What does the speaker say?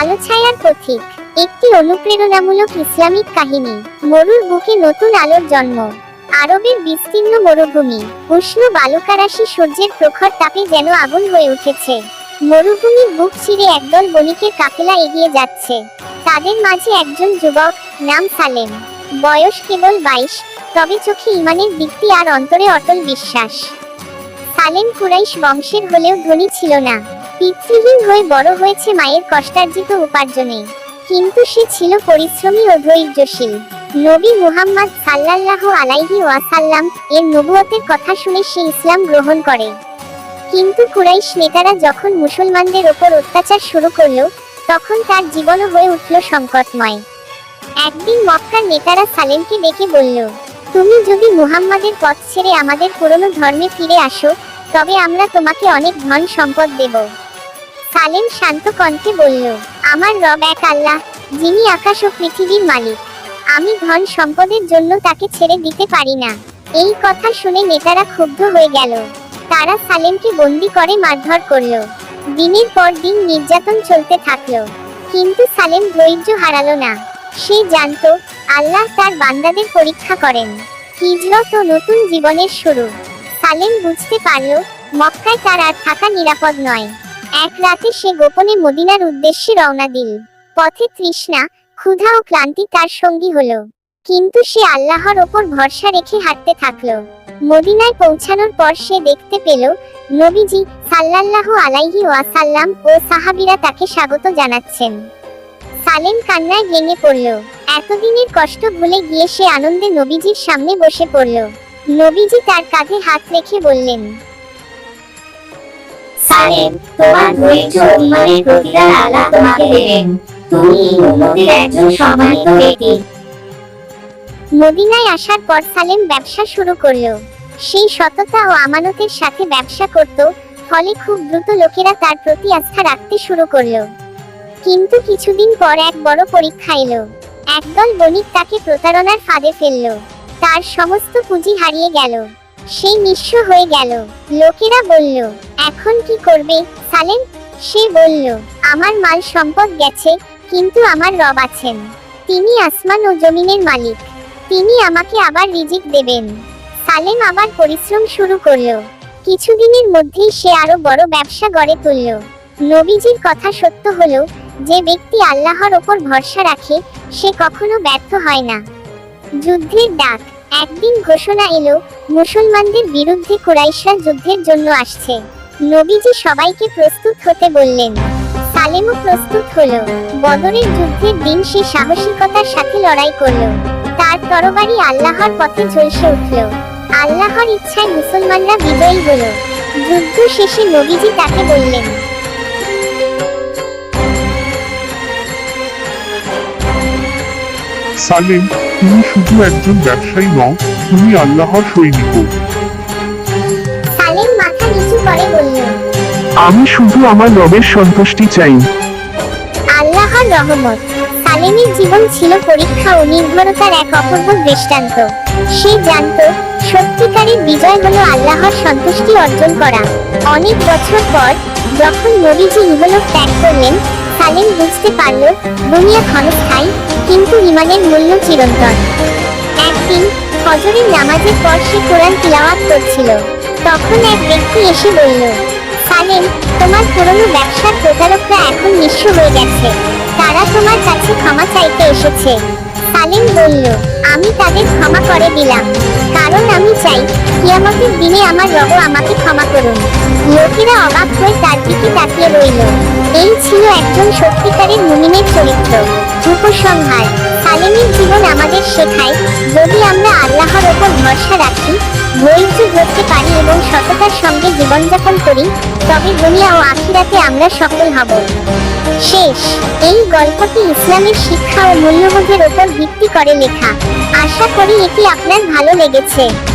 আলো ছায়ার পথিক একটি অনুপ্রেরণামূলক ইসলামিক কাহিনী, মরুর বুকে নতুন আলোর জন্ম। আরবের বিস্তীর্ণ মরুভূমি, উষ্ণ বালুকারাশি সূর্যের প্রখর তাপে যেন আগুন হয়ে উঠেছে। মরুভূমির বুক ছিঁড়ে একদল বণিকের কাফেলা এগিয়ে যাচ্ছে। তাদের মাঝে একজন যুবক নাম সালেম। বয়স কেবল বাইশ, তবে চোখে ইমানের দীপ্তি আর অন্তরে অটল বিশ্বাস। সালেম কুরাইশ বংশের হলেও ধনী ছিল না। পিতৃহীন হয়ে বড় হয়েছে মায়ের কষ্টার্জিত উপার্জনে। কিন্তু সে ছিল পরিশ্রমী ও ধৈর্যশীল। নবী মুহাম্মদ সাল্লাল্লাহ আলাইহি ওয়াসাল্লাম এর নবুয়তের কথা শুনে সে ইসলাম গ্রহণ করে। কিন্তু কুরাইশ নেতারা যখন মুসলমানদের ওপর অত্যাচার শুরু করল, তখন তার জীবনও হয়ে উঠল সংকটময়। একদিন মক্কার নেতারা সালেমকে ডেকে বলল, তুমি যদি মুহাম্মাদের পথ ছেড়ে আমাদের পুরনো ধর্মে ফিরে আসো, তবে আমরা তোমাকে অনেক ধন সম্পদ দেব। সালেম শান্ত কণ্ঠে বলল, আমার রব এক আল্লাহ, যিনি আকাশ ও পৃথিবীর মালিক। আমি ধন সম্পদের জন্য তাকে ছেড়ে দিতে পারি না। এই কথা শুনে নেতারা ক্ষুব্ধ হয়ে গেল। তারা সালেমকে বন্দি করে মারধর করল। দিনের পর দিন নির্যাতন চলতে থাকল। কিন্তু সালেম ধৈর্য হারালো না। সে জানতো, আল্লাহ তার বান্দাদের পরীক্ষা করেন। হিজরত ও নতুন জীবনের শুরু। সালেম বুঝতে পারল, মক্কায় তার আর থাকা নিরাপদ নয়। এক রাতে সে গোপনে মদিনার উদ্দেশ্যে রওনা দিল। পথে তৃষ্ণা, ক্ষুধা ও ক্লান্তি তার সঙ্গী হলো। কিন্তু সে আল্লাহর ওপর ভরসা রেখে হাঁটতে থাকল। মদিনায় পৌঁছানোর পর সে দেখতে পেল, নবীজি সাল্লাল্লাহু আলাইহি ওয়াসাল্লাম ও সাহাবিরা তাকে স্বাগত জানাচ্ছেন। সালেম কান্নায় ভেঙে পড়ল। এতদিনের কষ্ট ভুলে গিয়ে সে আনন্দে নবীজির সামনে বসে পড়ল। নবীজি তার কাঁধে হাত রেখে বললেন সালেম তোমার ধৈর্য ইমানের প্রতিদান আল্লাহ তোমাকে দেবেন। তুমি উম্মতের একজন সম্মানিত ব্যক্তি। মদিনায় আসার পর সালেম ব্যবসা শুরু করল। সেই সততা ও আমানতের সাথে ব্যবসা করত, ফলে খুব দ্রুত লোকেরা তার প্রতি আস্থা রাখতে শুরু করল। কিন্তু কিছুদিন পর এক বড় পরীক্ষা এলো। একদল বণিক তাকে প্রতারণার ফাঁদে ফেলল। তার সমস্ত পুঁজি হারিয়ে গেল। সেই নিঃস্ব হয়ে গেল। লোকেরা বলল এখন কি করবে? সালেম, সে বলল, আমার মাল সম্পদ গেছে, কিন্তু আমার রব আছেন। তিনি আসমান ও জমিনের মালিক। তিনি আমাকে আবার রিজিক দেবেন। সালেম আবার পরিশ্রম শুরু করল। কিছুদিনের মধ্যেই সে আরও বড় ব্যবসা গড়ে তুলল। নবীজির কথা সত্য হলো, যে ব্যক্তি আল্লাহর ওপর ভরসা রাখে, সে কখনো ব্যর্থ হয় না। যুদ্ধের ডাক, একদিন ঘোষণা এলো, মুসলমানদের বিরুদ্ধে কুরাইশরা যুদ্ধের জন্য আসছে। নবীজি সবাইকে প্রস্তুত হতে বললেন। সালেমও প্রস্তুত হলো। বদরের যুদ্ধের দিন সে সাহসিকতার সাথে লড়াই করল। তার তরবারি আল্লাহর পথে ঝলসে উঠল। আল্লাহর ইচ্ছায় মুসলমানরা বিজয়ী হলো। যুদ্ধ শেষে নবীজি তাকে বললেন, সালেম, তুমি শুধু একজন ব্যবসায়ী নও, তুমি আল্লাহর সৈনিক আমি শুধু আমার রবের সন্তুষ্টি চাই। আল্লাহর রহমত, সালেমের জীবন ছিল পরীক্ষা ও নির্ভরতার এক অপূর্ব দৃষ্টান্ত। সে জানত সত্যিকারের বিজয় হলো আল্লাহর সন্তুষ্টি অর্জন করা। অনেক বছর পর, যখন নবীজি ইহলোক ত্যাগ করলেন, সালেম বুঝতে পারল, দুনিয়া ক্ষণস্থায়ী, কিন্তু ইমানের মূল্য চিরন্তন। একদিন, ফজরের নামাজের পর সে কোরআন তিলাওয়াত করছিল। তখন এক ব্যক্তি এসে বলল সালেম, তোমার পুরনো ব্যবসার প্রতারকরা এখন নিঃস্ব হয়ে গেছে। তারা তোমার কাছে ক্ষমা চাইতে এসেছে। সালেম বলল, আমি তাদের ক্ষমা করে দিলাম। কারণ আমি চাই কিয়ামতের দিনে আমার রব আমাকে ক্ষমা করুন। লোকেরা অবাক হয়ে তার দিকে তাকিয়ে রইল। এই ছিল একজন সত্যিকারের মুমিনের চরিত্র। উপসংহার সালেমের জীবন আমাদের শেখায়। যদি আমরা আল্লাহর ওপর ভরসা রাখি, ধৈর্য ধরতে পারি এবং সততার সঙ্গে জীবনযাপন করি, তবে দুনিয়া ও আখিরাতে আমরা সফল হব। শেষ। এই গল্পটি ইসলামের শিক্ষা ও মূল্যবোধের ওপর ভিত্তি করে লেখা। আশা করি এটি আপনার ভালো লেগেছে।